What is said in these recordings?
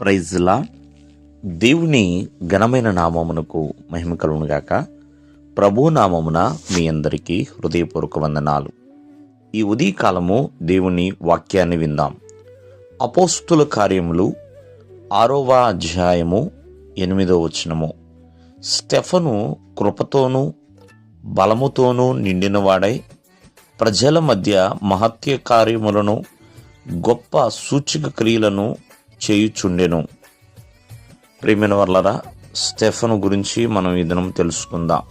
ప్రైజ్లా దేవుని ఘనమైన నామమునకు మహిమ కలుగునుగాక ప్రభు నామమున మీ అందరికీ హృదయపూర్వక వందనాలు. ఈ ఉదయకాలము దేవుని వాక్యాన్ని విందాం. అపోస్తుల కార్యములు ఆరవ అధ్యాయము ఎనిమిదో వచనము. స్టెఫను కృపతోనూ బలముతోనూ నిండినవాడై ప్రజల మధ్య మహత్య కార్యములను గొప్ప సూచక క్రియలను చేయుచుండెను. ప్రేమిన వల్లరా స్టెఫను గురించి మనం ఈ దినం తెలుసుకుందాం.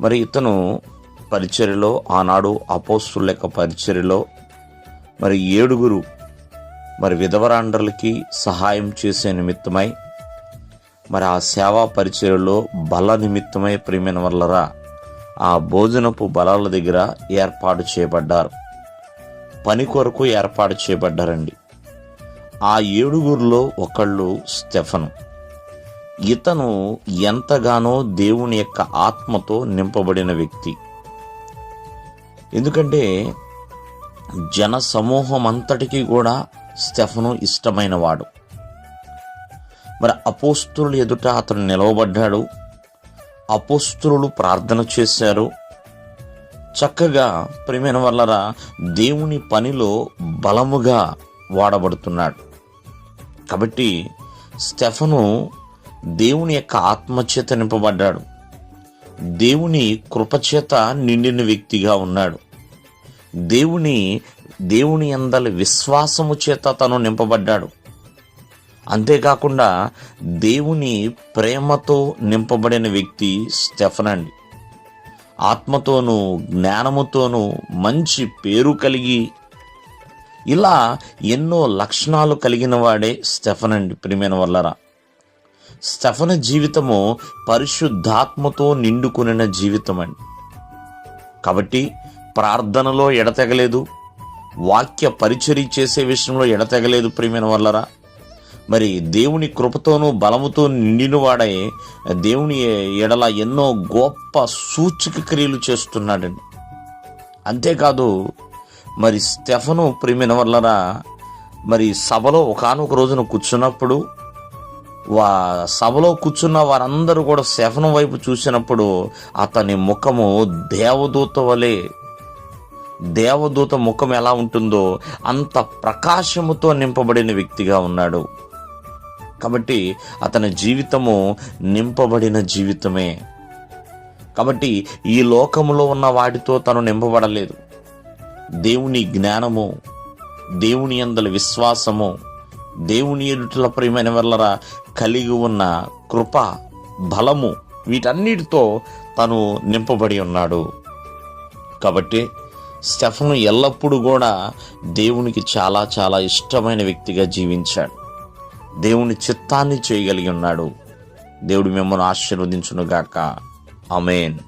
మరి ఇతను పరిచర్యలో ఆనాడు అపోస్తుల యొక్క పరిచర్యలో మరి ఏడుగురు మరి విధవరాండ్రలకి సహాయం చేసే నిమిత్తమై మరి ఆ సేవా పరిచర్యలో బల నిమిత్తమై ప్రేమిన వల్లరా ఆ భోజనపు బలాల దగ్గర ఏర్పాటు చేయబడ్డారు. పని కొరకు ఏర్పాటు చేయబడ్డారండి. ఆ ఏడుగురిలో ఒకళ్ళు స్టెఫను. ఇతను ఎంతగానో దేవుని యొక్క ఆత్మతో నింపబడిన వ్యక్తి. ఎందుకంటే జన సమూహం అంతటికీ కూడా స్టెఫను ఇష్టమైనవాడు. మరి అపోస్తులు ఎదుట అతను నిలవబడ్డాడు. అపోస్తులు ప్రార్థన చేశారు. చక్కగా ప్రేమైన వల్లరా దేవుని పనిలో బలముగా వాడబడుతున్నాడు. కాబట్టి స్టెఫను దేవుని యొక్క ఆత్మచేత నింపబడ్డాడు. దేవుని కృపచేత నిండిన వ్యక్తిగా ఉన్నాడు. దేవుని దేవుని అందలి విశ్వాసము చేత తను నింపబడ్డాడు. అంతేకాకుండా దేవుని ప్రేమతో నింపబడిన వ్యక్తి స్టెఫన్ అండి ఆత్మతోనూ జ్ఞానముతోనూ మంచి పేరు కలిగి ఇలా ఎన్నో లక్షణాలు కలిగిన వాడే స్టెఫన్ అండి ప్రియమైన వల్లరా. స్టెఫన్ జీవితము పరిశుద్ధాత్మతో నిండుకునిన జీవితం అండి. కాబట్టి ప్రార్థనలో ఎడతెగలేదు వాక్య పరిచర్య చేసే విషయంలో ఎడతెగలేదు ప్రియమైన వల్లరా. మరి దేవుని కృపతోనూ బలముతో నిండినవాడై దేవుని ఎడల ఎన్నో గొప్ప సూచక క్రియలు చేస్తున్నాడండి. అంతేకాదు మరి స్టెఫను ప్రేమిన వల్లరా మరి సభలో ఒకనొక రోజున కూర్చున్నప్పుడు వా సభలో కూర్చున్న వారందరూ కూడా స్టెఫను వైపు చూసినప్పుడు అతని ముఖము దేవదూత వలె దేవదూత ముఖం ఎలా ఉంటుందో అంత ప్రకాశముతో నింపబడిన వ్యక్తిగా ఉన్నాడు. కాబట్టి అతని జీవితము నింపబడిన జీవితమే. కాబట్టి ఈ లోకములో ఉన్న వాటితో తను నింపబడలేదు. దేవుని జ్ఞానము దేవుని అందల విశ్వాసము దేవుని ఎదుటల ప్రియమైన వల్లరా కలిగి ఉన్న కృప బలము వీటన్నిటితో తను నింపబడి ఉన్నాడు. కాబట్టి స్టెఫను ఎల్లప్పుడూ కూడా దేవునికి చాలా చాలా ఇష్టమైన వ్యక్తిగా జీవించాడు. దేవుని చిత్తాన్ని చేయగలిగి ఉన్నాడు. దేవుడు మిమ్మల్ని ఆశీర్వదించునుగాక. అమేన్